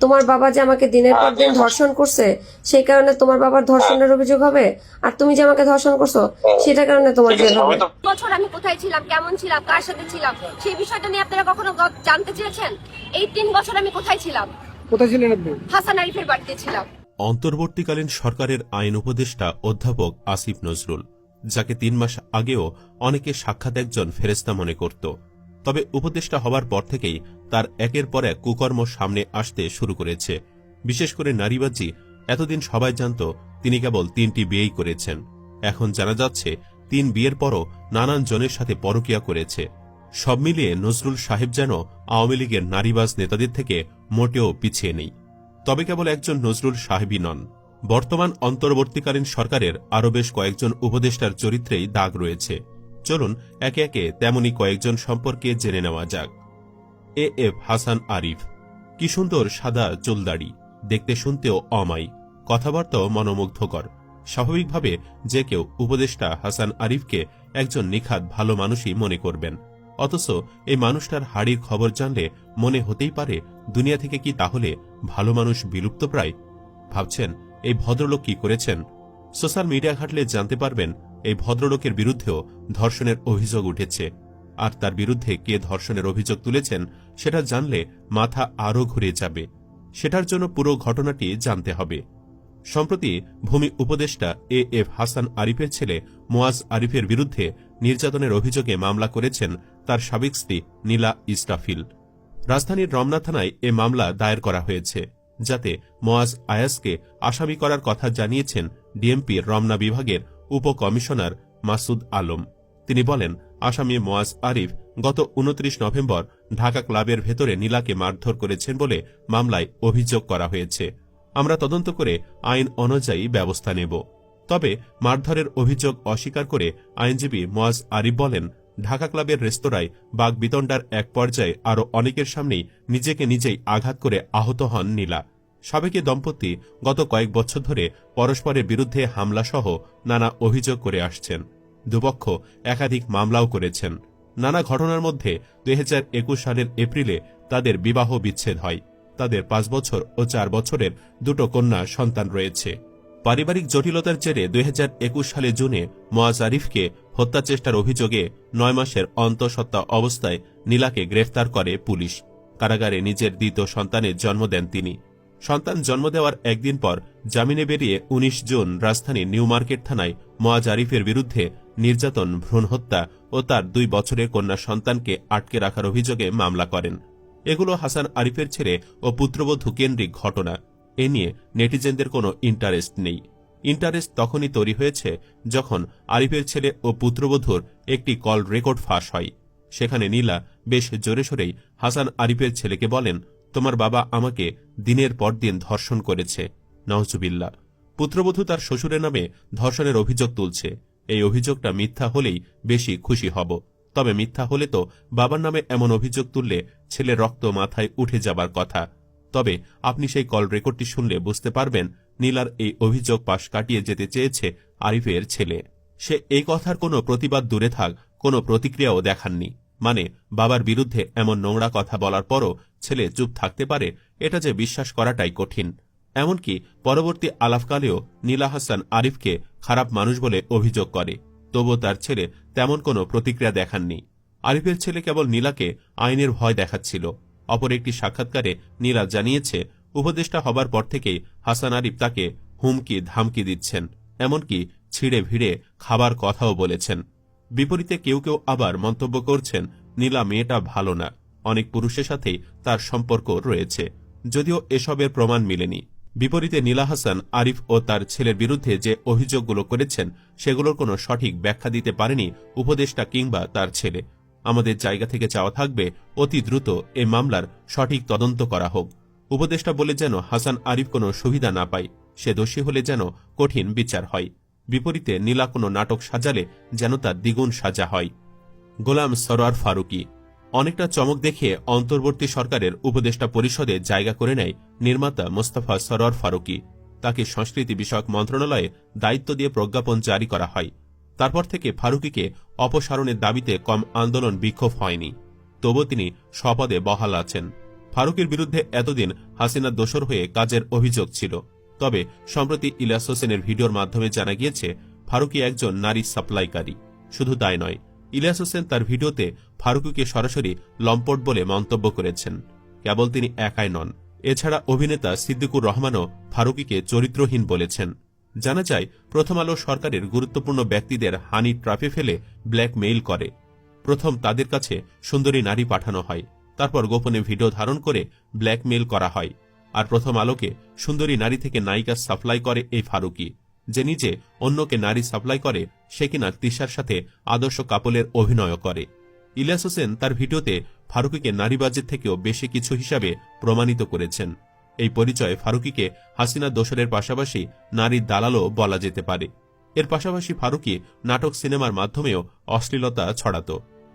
তোমার বাবা যে আমাকে দিনের পর দিন ধর্ষণ করছে সেই কারণে তোমার বাবার ধর্ষণের অভিযোগ হবে? আর তুমি যে আমাকে ধর্ষণ করছ সেটা কারণে তোমার জেল হবে? বছর আমি কোথায় ছিলাম কেমন ছিলাম কার সাথে ছিলাম সেই বিষয়টা নিয়ে আপনারা কখনো জানতে চেয়েছেন? এই তিন বছর আমি কোথায় ছিলাম? কোথায় ছিলেন আপনি? হাসান আরিফের বাড়িতে ছিলাম। অন্তর্বর্তীকালীন সরকারের আইন উপদেষ্টা অধ্যাপক আসিফ নজরুল যাকে তিন মাস আগেও অনেকে সাক্ষাৎ একজন ফেরেস্তা মনে করত। তবে উপদেষ্টা হবার পর থেকেই তার একের পর এক কুকর্ম সামনে আসতে শুরু করেছে। বিশেষ করে নারীবাজি এতদিন সবাই জানত তিনি কেবল তিনটি বিয়েই করেছেন। এখন জানা যাচ্ছে তিন বিয়ের পরও নানান জনের সাথে পরকিয়া করেছে। সব মিলিয়ে নজরুল সাহেব যেন আওয়ামী লীগের নারীবাজ নেতাদের থেকে মোটেও পিছিয়ে নেই। তবে কেবল একজন নজরুল সাহেবই নন। বর্তমান অন্তর্বর্তীকালীন সরকারের আরও বেশ কয়েকজন উপদেষ্টার চরিত্রেই দাগ রয়েছে। চলুন, একে একে তেমনি কয়েকজন সম্পর্কে জেনে নেওয়া যাক। এ এফ হাসান আরিফ, কি সুন্দর সাদা চুলদাড়ি, দেখতে শুনতেও অমাই কথাবার্তাও মনোমুগ্ধকর। স্বাভাবিকভাবে যে কেউ উপদেষ্টা হাসান আরিফকে একজন নিখাত ভালো মানুষই মনে করবেন। অথচ এই মানুষটার হাড়ির খবর জানলে মনে হতেই পারে, দুনিয়া থেকে কি তাহলে ভালো মানুষ বিলুপ্তপ্রায়? ভাবছেন, এই ভদ্রলোক কি করেছেন? সোশ্যাল মিডিয়া ঘাটলে জানতে পারবেন এই ভদ্রলোকের বিরুদ্ধেও ধর্ষণের অভিযোগ উঠেছে। আর তার বিরুদ্ধে কে ধর্ষণের অভিযোগ তুলেছেন, সেটা জানলে মাথা আরও ঘুরে যাবে। সেটার জন্য পুরো ঘটনাটি জানতে হবে। সম্প্রতি ভূমি উপদেষ্টা এ এফ হাসান আরিফের ছেলে মোয়াজ আরিফের বিরুদ্ধে নির্যাতনের অভিযোগে মামলা করেছেন তার সাবেক স্ত্রী নীলা ইস্টাফিল রাজধানীর রমনা থানায় এ মামলা দায়ের করা হয়েছে, যাতে মোয়াজ আয়াসকে আসামি করার কথা জানিয়েছেন ডিএমপির রমনা বিভাগের উপকমিশনার মাসুদ আলম। তিনি বলেন, আসামি মোয়াজ আরিফ গত উনত্রিশ নভেম্বর ঢাকা ক্লাবের ভেতরে নীলাকে মারধর করেছেন বলে মামলায় অভিযোগ করা হয়েছে। আমরা তদন্ত করে আইন অনুযায়ী ব্যবস্থা নেব। তবে মারধরের অভিযোগ অস্বীকার করে আইনজীবী মোয়াজ আরিফ বলেন, ঢাকা ক্লাবের রেস্তোরাঁয় বাঘ বিতণ্ডার এক পর্যায়ে আরও অনেকের সামনেই নিজেকে নিজেই আঘাত করে আহত হন নীলা। সাবেকি দম্পতি গত কয়েক বছর ধরে পরস্পরের বিরুদ্ধে হামলাসহ নানা অভিযোগ করে আসছেন। দুপক্ষ একাধিক মামলাও করেছেন। নানা ঘটনার মধ্যে দুই হাজার একুশ সালের এপ্রিলে তাদের বিবাহ বিচ্ছেদ হয়। তাদের পাঁচ বছর ও চার বছরের দুটো কন্যা সন্তান রয়েছে। পারিবারিক জটিলতার জেরে দুই হাজার একুশ সালে জুনে মোয়াজ আরিফকে হত্যাচেষ্টার অভিযোগে নয় মাসের অন্তঃসত্ত্বা অবস্থায় নীলাকে গ্রেফতার করে পুলিশ। কারাগারে নিজের দ্বিতীয় সন্তানের জন্ম দেন তিনি। সন্তান জন্ম দেওয়ার একদিন পর জামিনে বেরিয়ে ১৯ জুন রাজধানীর নিউ মার্কেট থানায় মোয়াজ আরিফের বিরুদ্ধে নির্যাতন, ভ্রূণ হত্যা ও তার দুই বছরের কন্যা সন্তানকে আটকে রাখার অভিযোগে মামলা করেন। এগুলো হাসান আরিফের ছেলে ও পুত্রবধূ কেন্দ্রিক ঘটনা। এ নিয়ে নেটিজেনদের কোনো ইন্টারেস্ট নেই। ইন্টারেস্ট তখনই তৈরি হয়েছে যখন আরিফের ছেলে ও পুত্রবধূর একটি কল রেকর্ড ফাঁস হয়। সেখানে নীলা বেশ জোরে সোরেই হাসান আরিফের ছেলেকে বলেন তোমার বাবা আমাকে দিনের পর দিন ধর্ষণ করেছে। নওজুবিল্লা পুত্রবধূ তার শ্বশুরের নামে ধর্ষণের অভিযোগ তুলছে। এই অভিযোগটা মিথ্যা হলেই বেশি খুশি হব। তবে মিথ্যা হলে তো বাবার নামে এমন অভিযোগ তুললে ছেলে রক্ত মাথায় উঠে যাবার কথা। তবে আপনি সেই কল রেকর্ডটি শুনলে বুঝতে পারবেন নীলার এই অভিযোগ পাশ কাটিয়ে যেতে চেয়েছে আরিফের ছেলে। সে এই কথার কোনো প্রতিবাদ দূরে থাক, কোনো প্রতিক্রিয়াও দেখাননি। মানে বাবার বিরুদ্ধে এমন নোংরা কথা বলার পরও ছেলে চুপ থাকতে পারে, এটা যে বিশ্বাস করাটাই কঠিন। এমনকি পরবর্তী আলাপকালেও নীলা হাসান আরিফকে খারাপ মানুষ বলে অভিযোগ করে, তবুও তার ছেলে তেমন কোনো প্রতিক্রিয়া দেখাননি। আরিফের ছেলে কেবল নীলাকে আইনের ভয় দেখাচ্ছিল। অপর একটি সাক্ষাৎকারে নীলা জানিয়েছে, উপদেষ্টা হবার পর থেকেই হাসান আরিফ তাকে হুমকি ধামকি দিচ্ছেন, এমনকি ছিঁড়ে ভিড়ে খাবার কথাও বলেছেন। বিপরীতে কেউ কেউ আবার মন্তব্য করছেন, নীলা, মেয়েটা ভালো না। অনেক পুরুষের সাথেই তার সম্পর্ক রয়েছে, যদিও এসবের প্রমাণ মিলেনি। বিপরীতে নীলা হাসান, আরিফ ও তার ছেলের বিরুদ্ধে যে অভিযোগগুলো করেছেন, সেগুলোর কোনো সঠিক ব্যাখ্যা দিতে পারেনি উপদেষ্টা কিংবা তার ছেলে। আমাদের জায়গা থেকে চাওয়া থাকবে, অতি দ্রুত এ মামলার সঠিক তদন্ত করা হোক। উপদেষ্টা বলে যেন হাসান, আরিফ কোনো সুবিধা না পায়। সে দোষী হলে যেন কঠিন বিচার হয়। বিপরীতে নীলা কোনো নাটক সাজালে যেন তার দ্বিগুণ সাজা হয়। গোলাম সরোয়ার ফারুকি। অনেকটা চমক দেখিয়ে অন্তর্বর্তী সরকারের উপদেষ্টা পরিষদে জায়গা করে নেয় নির্মাতা মোস্তফা সরোয়ার ফারুকি। তাকে সংস্কৃতি বিষয়ক মন্ত্রণালয়ে দায়িত্ব দিয়ে প্রজ্ঞাপন জারি করা হয়। তারপর থেকে ফারুকিকে অপসারণের দাবিতে কম আন্দোলন বিক্ষোভ হয়নি। তবু তিনি স্বপদে বহাল আছেন। ফারুকের বিরুদ্ধে এতদিন হাসিনার দোসর হয়ে কাজের অভিযোগ ছিল। তবে, সম্প্রতি ইলিয়াস হোসেনের ভিডিওর মাধ্যমে জানা গিয়েছে, ফারুকি একজন নারী সাপ্লাইকারী। শুধু তাই নয়, ইলিয়াস হোসেন তার ভিডিওতে ফারুকুকে সরাসরি লম্পট বলে মন্তব্য করেছেন। কেবল তিনি একাই নন। এছাড়া অভিনেতা সিদ্দিকুর রহমানও ফারুকিকে চরিত্রহীন বলেছেন। জানা যায়, প্রথম আলো সরকারের গুরুত্বপূর্ণ ব্যক্তিদের হানি ট্রাফে ফেলে ব্ল্যাকমেইল করে। প্রথম তাদের কাছে সুন্দরী নারী পাঠানো হয়। তারপর গোপনে ভিডিও ধারণ করে ব্ল্যাকমেইল করা হয়। আর প্রথম আলোকে সুন্দরী নারী থেকে নায়িকা সাপ্লাই করে এই ফারুকি, যে নিজে অন্যকে নারী সাপ্লাই করে, সে কিনা তিশার সাথে আদর্শ কাপলের অভিনয় করে। ইলিয়াস হোসেন তার ভিডিওতে ফারুকিকে নারীবাজের থেকেও বেশি কিছু হিসাবে প্রমাণিত করেছেন। এই পরিচয় ফারুকিকে হাসিনা দোসরের পাশাপাশি নারীর দালালও বলা যেতে পারে। এর পাশাপাশি ফারুকি নাটক সিনেমার মাধ্যমেও অশ্লীলতা ছড়াত,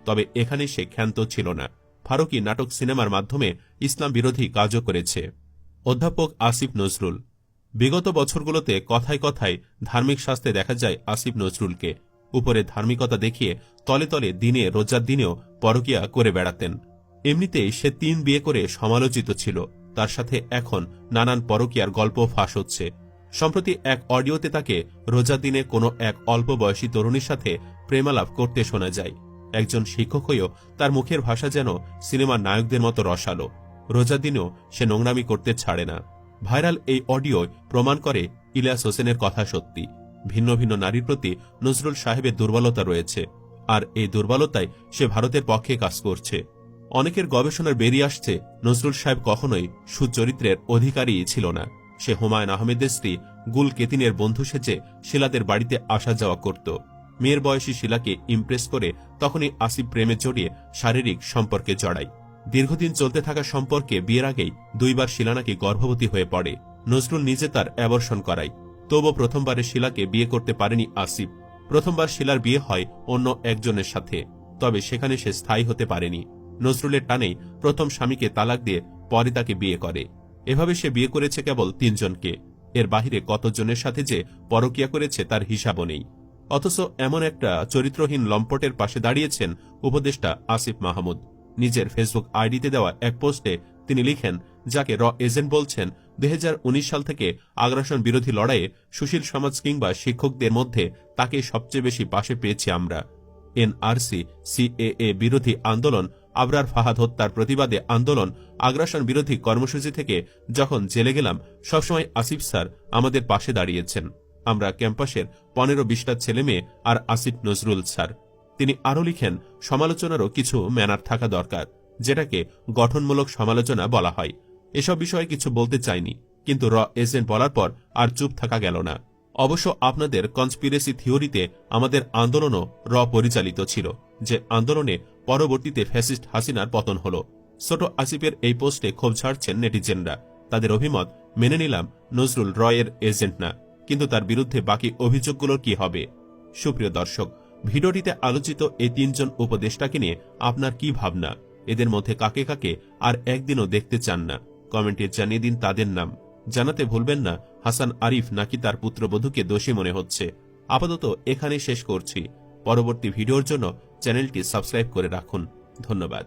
তবে এখানে সে ক্ষান্ত ছিল না। ফারুকি নাটক সিনেমার মাধ্যমে ইসলাম বিরোধী কাজও করেছে। অধ্যাপক আসিফ নজরুল। বিগত বছরগুলোতে কথায় কথায় ধার্মিক শাস্তে দেখা যায় আসিফ নজরুলকে। উপরে ধার্মিকতা দেখিয়ে তলে তলে দিনে, রোজার দিনেও পরকিয়া করে বেড়াতেন। এমনিতেই সে তিন বিয়ে করে সমালোচিত ছিল। তার সাথে এখন নানান পরকিয়ার গল্প ফাঁস হচ্ছে। সম্প্রতি এক অডিওতে তাকে রোজার দিনে কোনো এক অল্প বয়সী তরুণীর সাথে প্রেমালাপ করতে শোনা যায়। একজন শিক্ষক হয়েও তার মুখের ভাষা যেন সিনেমার নায়কদের মতো রসালো। রোজার দিনেও সে নোংরামি করতে ছাড়ে না। ভাইরাল এই অডিও প্রমাণ করে ইলিয়াস হোসেনের কথা সত্যি। ভিন্ন ভিন্ন নারীর প্রতি নজরুল সাহেবের দুর্বলতা রয়েছে, আর এই দুর্বলতায় সে ভারতের পক্ষে কাজ করছে। অনেকের গবেষণার বেরিয়ে আসছে, নজরুল সাহেব কখনোই সুচরিত্রের অধিকারী ছিল না। সে হুমায়ুন আহমেদের স্ত্রী গুল কেতিনের বন্ধু সেজে শিলাদের বাড়িতে আসা যাওয়া করত। মেয়ের বয়সী শিলাকে ইমপ্রেস করে তখনই আসিফ প্রেমে জড়িয়ে শারীরিক সম্পর্কে জড়ায়। দীর্ঘদিন চলতে থাকা সম্পর্কে বিয়ের আগেই দুইবার শিলা নাকি গর্ভবতী হয়ে পড়ে। নজরুল নিজে তার অ্যাবর্ষণ করায়। তবুও প্রথমবারে শিলাকে বিয়ে করতে পারেনি আসিফ। প্রথমবার শিলার বিয়ে হয় অন্য একজনের সাথে, তবে সেখানে সে স্থায়ী হতে পারেনি। নজরুলের টানেই প্রথম স্বামীকে তালাক দিয়ে পরে তাকে বিয়ে করে। এভাবে সে বিয়ে করেছে কেবল তিনজনকে। এর বাহিরে কতজনের সাথে যে পরকিয়া করেছে তার হিসাবও নেই। অথচ এমন একটা চরিত্রহীন লম্পটের পাশে দাঁড়িয়েছেন উপদেষ্টা আসিফ মাহমুদ। নিজের ফেসবুক আইডিতে দেওয়া এক পোস্টে তিনি লিখেন, যাকে র এজেন্ট বলছেন দু হাজার উনিশ সাল থেকে আগ্রাসন বিরোধী লড়াইয়ে সুশীল সমাজ কিংবা শিক্ষকদের মধ্যে তাকে সবচেয়ে বেশি পাশে পেয়েছি আমরা। এনআরসি, সিএএ বিরোধী আন্দোলন, আবরার ফাহাদ হত্যার প্রতিবাদে আন্দোলন, আগ্রাসন বিরোধী কর্মসূচি থেকে যখন জেলে গেলাম, সবসময় আসিফ স্যার আমাদের পাশে দাঁড়িয়েছেন। আমরা ক্যাম্পাসের পনেরো বিশটা ছেলে মেয়ে আর আসিফ নজরুল স্যার। তিনি আরও লিখেন, সমালোচনারও কিছু ম্যানার থাকা দরকার, যেটাকে গঠনমূলক সমালোচনা বলা হয়। এসব বিষয়ে কিছু বলতে চাইনি, কিন্তু র এজেন্ট বলার পর আর চুপ থাকা গেল না। অবশ্য আপনাদের কনস্পিরেসি থিওরিতে আমাদের আন্দোলনও র পরিচালিত ছিল, যে আন্দোলনে পরবর্তীতে ফ্যাসিস্ট হাসিনার পতন হল। ছোট আসিফের এই পোস্টে ক্ষোভ ছাড়ছেন নেটিজেনরা। তাদের অভিমত, মেনে নিলাম, নজরুল রয়ের এজেন্ট না, কিন্তু তার বিরুদ্ধে বাকি অভিযোগগুলোর কি হবে? সুপ্রিয় দর্শক ভিডিওটিতে আলোচিত এই তিনজন উপদেষ্টাকে নিয়ে আপনার কি ভাবনা? এদের মধ্যে কাকে কাকে আর একদিনও দেখতে চান না? কমেন্টে জানিয়ে দিন তাদের নাম। জানাতে ভুলবেন না, হাসান আরিফ নাকি তার পুত্রবধূকে দোষী মনে হচ্ছে। আপাতত এখানে শেষ করছি। পরবর্তী ভিডিওর জন্য চ্যানেলটি সাবস্ক্রাইব করে রাখুন। ধন্যবাদ।